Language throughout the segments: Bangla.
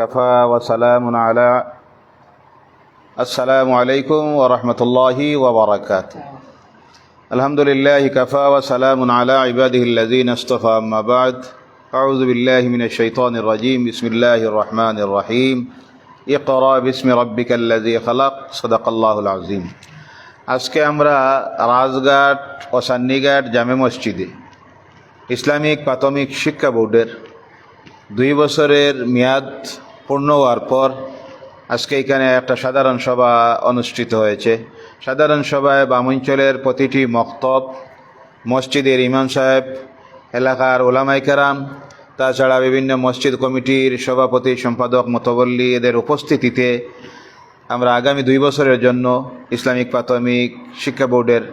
كفى وسلام على السلام عليكم ورحمة الله وبركاته الحمد لله كفى وسلام على عباده الذين اصطفى أما بعد أعوذ بالله من الشيطان الرجيم بسم الله الرحمن الرحيم اقرأ باسم ربك الذي خلق صدق الله العظيم আজকে আমরা রাজঘাট ও সান্নিঘাট জামে মসজিদে ইসলামিক প্রাথমিক শিক্ষা বোর্ডের দুই বছরের মেয়াদ পূর্ণ হওয়ার পর আজকে এখানে একটা সাধারণ সভা অনুষ্ঠিত হয়েছে। সাধারণ সভায় বামঞ্চলের প্রতিটি মক্তব, মসজিদের ইমাম সাহেব, এলাকার ওলামাই কেরাম, তাছাড়া বিভিন্ন মসজিদ কমিটির সভাপতি, সম্পাদক, মতবল্লী এদের উপস্থিতিতে আমরা আগামী দুই বছরের জন্য ইসলামিক প্রাথমিক শিক্ষা বোর্ডের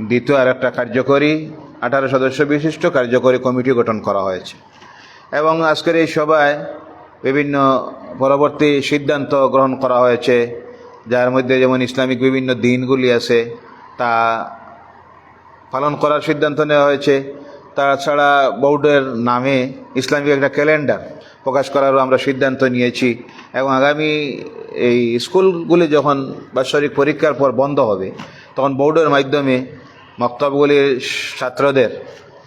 দ্বিতীয় আর একটা কার্যকরী, আঠারো সদস্য বিশিষ্ট কার্যকরী কমিটি গঠন করা হয়েছে। এবং আজকের এই সভায় বিভিন্ন পরবর্তী সিদ্ধান্ত গ্রহণ করা হয়েছে, যার মধ্যে যেমন ইসলামিক বিভিন্ন দিনগুলি আছে, তা পালন করার সিদ্ধান্ত নেওয়া হয়েছে। তাছাড়া বোর্ডের নামে ইসলামিক একটা ক্যালেন্ডার প্রকাশ করারও আমরা সিদ্ধান্ত নিয়েছি এবং আগামী এই স্কুলগুলি যখন বাৎসরিক পরীক্ষার পর বন্ধ হবে, তখন বোর্ডের মাধ্যমে মক্তবগুলির ছাত্রদের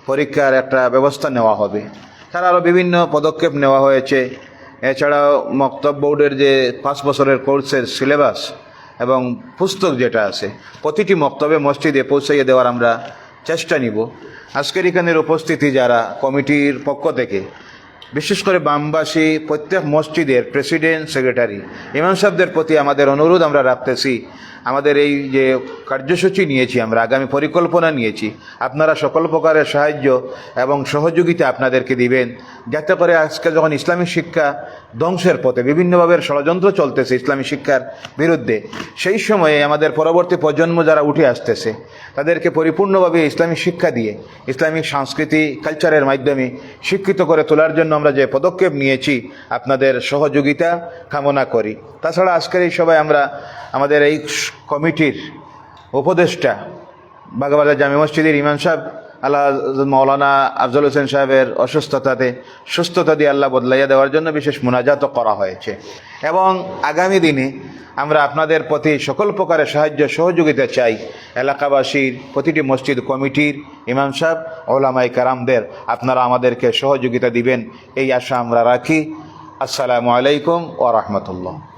পরীক্ষার একটা ব্যবস্থা নেওয়া হবে। তার আরও বিভিন্ন পদক্ষেপ নেওয়া হয়েছে। এছাড়াও মক্তব বোর্ডের যে পাঁচ বছরের কোর্সের সিলেবাস এবং পুস্তক যেটা আছে, প্রতিটি মক্তবে মসজিদে পৌঁছাইয়ে দেওয়ার আমরা চেষ্টা নিব। আজকের এখানের উপস্থিতি যারা কমিটির পক্ষ থেকে, বিশেষ করে বামবাসী, প্রত্যেক মসজিদের প্রেসিডেন্ট, সেক্রেটারি, ইমাম সাহেবদের প্রতি আমাদের অনুরোধ আমরা রাখতেছি আমাদের এই যে কার্যসূচি নিয়েছি আমরা, আগামী পরিকল্পনা নিয়েছি, আপনারা সকল প্রকারের সাহায্য এবং সহযোগিতা আপনাদেরকে দিবেন, যাতে করে আজকে যখন ইসলামী শিক্ষা ধ্বংসের পথে বিভিন্নভাবে ষড়যন্ত্র চলতেছে ইসলামী শিক্ষার বিরুদ্ধে, সেই সময়ে আমাদের পরবর্তী প্রজন্ম যারা উঠে আসতেছে, তাদেরকে পরিপূর্ণভাবে ইসলামী শিক্ষা দিয়ে ইসলামিক সংস্কৃতি, কালচারের মাধ্যমে শিক্ষিত করে তোলার জন্য আমরা যে পদক্ষেপ নিয়েছি, আপনাদের সহযোগিতা কামনা করি। তাছাড়া আজকের এই সবাই আমরা আমাদের এই কমিটির উপদেষ্টা বাগাবাজার জামে মসজিদের ইমাম সাহেব, আল্লাহ মৌলানা আফজল হোসেন সাহেবের অসুস্থতাতে সুস্থতা দিয়ে আল্লাহ বদলাইয়া দেওয়ার জন্য বিশেষ মোনাজাতও করা হয়েছে। এবং আগামী দিনে আমরা আপনাদের প্রতি সকল প্রকারের সাহায্য সহযোগিতা চাই। এলাকাবাসীর, প্রতিটি মসজিদ কমিটির, ইমাম সাহেব ওলামাই কারামদের, আপনারা আমাদেরকে সহযোগিতা দিবেন, এই আশা আমরা রাখি। আসসালামু আলাইকুম ও রহমতুল্লাহ।